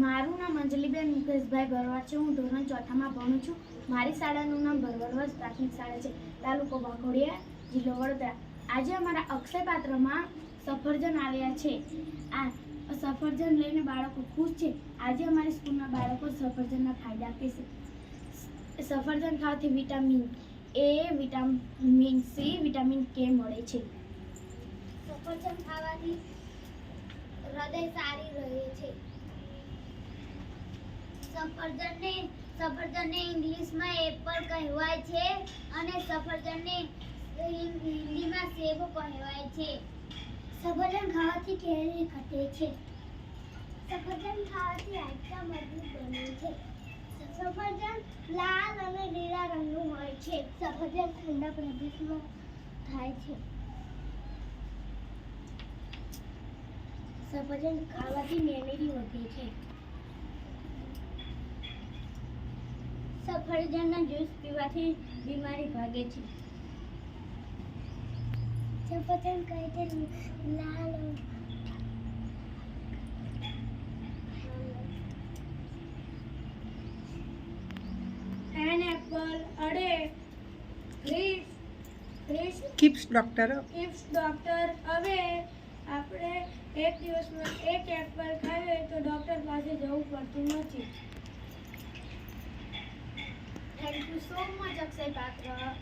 મારું નામ અંજલિબેન મુકેશભાઈ ભરવાડ છે. હું ધોરણ ચોથામાં ભણું છું. મારી શાળાનું નામ ભરવાડવસ પ્રાથમિક શાળા છે. તાલુકો વાઘોડિયા જિલ્લો વડોદરા. આજે અમારા અક્ષયપાત્રમાં સફરજન આવ્યા છે. આ સફરજન લઈને બાળકો ખુશ છે. આજે અમારી સ્કૂલના બાળકો સફરજનના ફાયદા કહેશે સફરજન ખાવાથી vitamin A, vitamin C, vitamin K મળે છે. સફરજન ખાવાથી હૃદય સારી રહે છે. સફરજનને સફરજનને ઇંગ્લિશમાં એપલ કહેવાય છે અને સફરજનને હિન્દીમાં સેબ કહેવાય છે. સફરજન ખાવાથી કેરી ઘટે છે. સફરજન ખાવાથી હાડકાં મજબૂત બને છે. સફરજન લાલ અને લીલા રંગનું હોય છે. સફરજન ઠંડા પ્રદેશમાં થાય છે. સફરજન ખાવાથી મેમરી વધે છે. સફરજનના જ્યુસ પીવાથી બીમારી ભાગે છે. સફરજન કહે છે લાલ એપલ અડે ગ્રીસ ગ્રીસ કિપ્સ ડોક્ટર ઇફ ડોક્ટર હવે આપણે એક દિવસમાં એક એપલ ખાઈએ તો ડોક્ટર પાસે જવું પડતું નથી. Thank you so much, Akshay Patra.